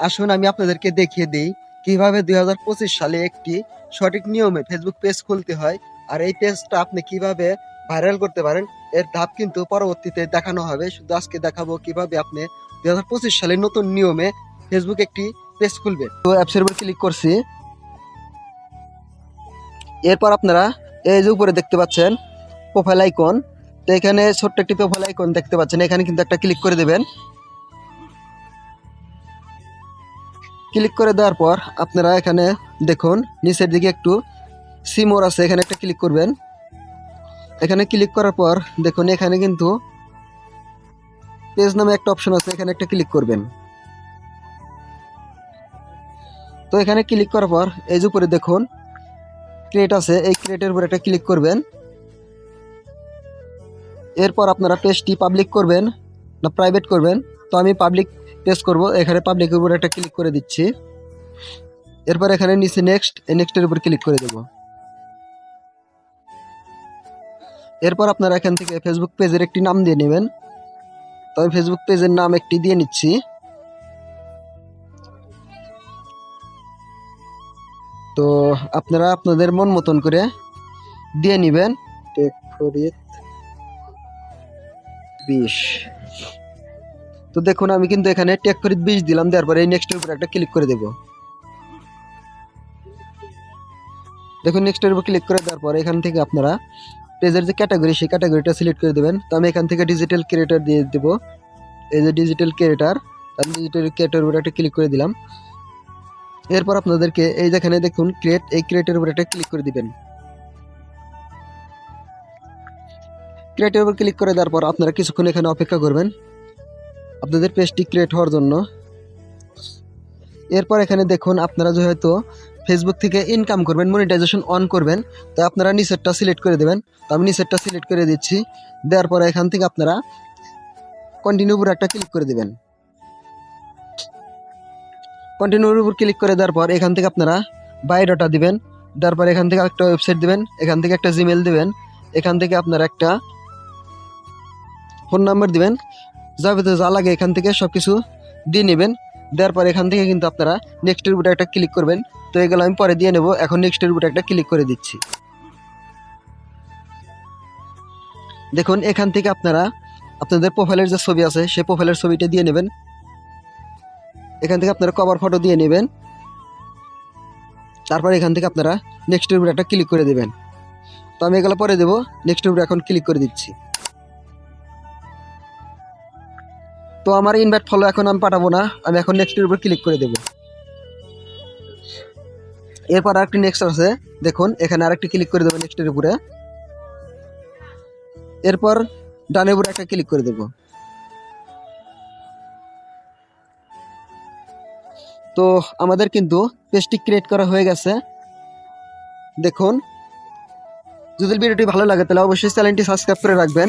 আসুন আমি আপনাদেরকে দেখিয়ে দিই কীভাবে দুই হাজার পঁচিশ সালে একটি সঠিক নিয়মে ফেসবুক পেজ খুলতে হয় আর এই পেজটা আপনি কীভাবে ভাইরাল করতে পারেন, এর ধাপ কিন্তু পরবর্তীতে দেখানো হবে। শুধু আজকে দেখাবো কীভাবে আপনি দুই সালে নতুন নিয়মে ফেসবুক একটি পেজ খুলবে তো অ্যাপসের উপর ক্লিক করছি। এরপর আপনারা এই যে উপরে দেখতে পাচ্ছেন প্রোফাইল আইকন তো এখানে ছোট্ট একটি প্রোফাইল আইকন দেখতে পাচ্ছেন। এখানে কিন্তু একটা ক্লিক করে দেবেন। ক্লিক করে দেওয়ার পর আপনারা এখানে দেখুন, নিচের দিকে একটু সিমোর আছে, এখানে একটা ক্লিক করবেন। এখানে ক্লিক করার পর দেখুন, এখানে কিন্তু পেজ নামে একটা অপশন আছে, এখানে একটা ক্লিক করবেন। তো এখানে ক্লিক করার পর এই যে উপরে দেখুন, ক্রিয়েট আছে, এই ক্রিয়েটের উপর একটা ক্লিক করবেন। এরপর আপনারা পেজটি পাবলিক করবেন। না প্রাইভেট করবেন, তো আমি পাবলিক পেজ করব। এখানে পাবলিকের উপর একটা ক্লিক করে দিচ্ছি। এরপর এখানে নিচে নেক্সট এই নেক্সটের উপর ক্লিক করে দেব। এরপর আপনারা এখান থেকে ফেসবুক পেজের একটি নাম দিয়ে নেবেন। তো আমি ফেসবুক পেজের নাম একটি দিয়ে নিচ্ছি। তো আপনারা আপনাদের মন মতন করে দিয়ে নেবেন। বিশ। তো দেখুন, আমি কিন্তু এখানে টেক করে বিষ দিলাম, দেওয়ার পরে এই নেক্সটের উপর একটা ক্লিক করে দেব। দেখুন নেক্সটের উপর ক্লিক করে দেওয়ার পরে এখান থেকে আপনারা পেজের যে ক্যাটাগরি সেই ক্যাটাগরিটা সিলেক্ট করে দেবেন। তো আমি এখান থেকে ডিজিটাল ক্রিয়েটার দিয়ে দেব। এই যে ডিজিটাল ক্রিয়েটার আমি ডিজিটাল ক্রিয়েটার উপরে একটা ক্লিক করে দিলাম। এরপর আপনাদেরকে এই যেখানে দেখুন ক্রিয়েট এই ক্রিয়েটের উপর একটা ক্লিক করে দিবেন। ক্রিয়েটের উপর ক্লিক করে দেওয়ার পর আপনারা কিছুক্ষণ এখানে অপেক্ষা করবেন। আপনাদের পেজটি ক্রিয়েট হওয়ার জন্য। এরপর এখানে দেখুন, আপনারা যেহেতু ফেসবুক থেকে ইনকাম করবেন মনিটাইজেশন অন করবেন, তো আপনারা নিচেরটা সিলেক্ট করে দেবেন। তো আমি নিচেরটা সিলেক্ট করে দিচ্ছি। দেওয়ার পরে এখান থেকে আপনারা কন্টিনিউ উপর একটা ক্লিক করে দেবেন। কন্টিনিউর উপর ক্লিক করে দেওয়ার পর এখান থেকে আপনারা বায়োডাটা দিবেন। পর এখান থেকে একটা ওয়েবসাইট দিবেন, এখান থেকে একটা জিমেল দিবেন, এখান থেকে আপনারা একটা ফোন নাম্বার দিবেন। যাবে যা লাগে এখান থেকে সব কিছু দিয়ে নেবেন। দেওয়ার পর এখান থেকে কিন্তু আপনারা নেক্সটের উপরে একটা ক্লিক করবেন। তো এগুলো আমি পরে দিয়ে নেব। এখন নেক্সটের উপরে একটা ক্লিক করে দিচ্ছি। দেখুন, এখান থেকে আপনারা আপনাদের প্রোফাইলের যে ছবি আছে, সেই প্রোফাইলের ছবিটা দিয়ে নেবেন। এখান থেকে আপনারা কভার ফটো দিয়ে নেবেন। তারপর এখান থেকে আপনারা নেক্সটের উপরে একটা ক্লিক করে দেবেন। তো আমি এগুলো পরে দেবো। নেক্সটের উপরে এখন ক্লিক করে দিচ্ছি। তো আমার ইনভাইট ফলো এখন আমি পাঠাবো না, আমি এখন নেক্সটের উপর ক্লিক করে দেবো। এরপর আরেকটি নেক্সট আছে, দেখুন, এখানে আরেকটি ক্লিক করে দেবো নেক্সটের উপরে। এরপর ডানের উপরে একটা ক্লিক করে দেবো। তো আমাদের কিন্তু পেজটি ক্রিয়েট করা হয়ে গেছে। দেখুন, যদি ভিডিওটি ভালো লাগে তাহলে অবশ্যই চ্যানেলটি সাবস্ক্রাইব করে রাখবেন।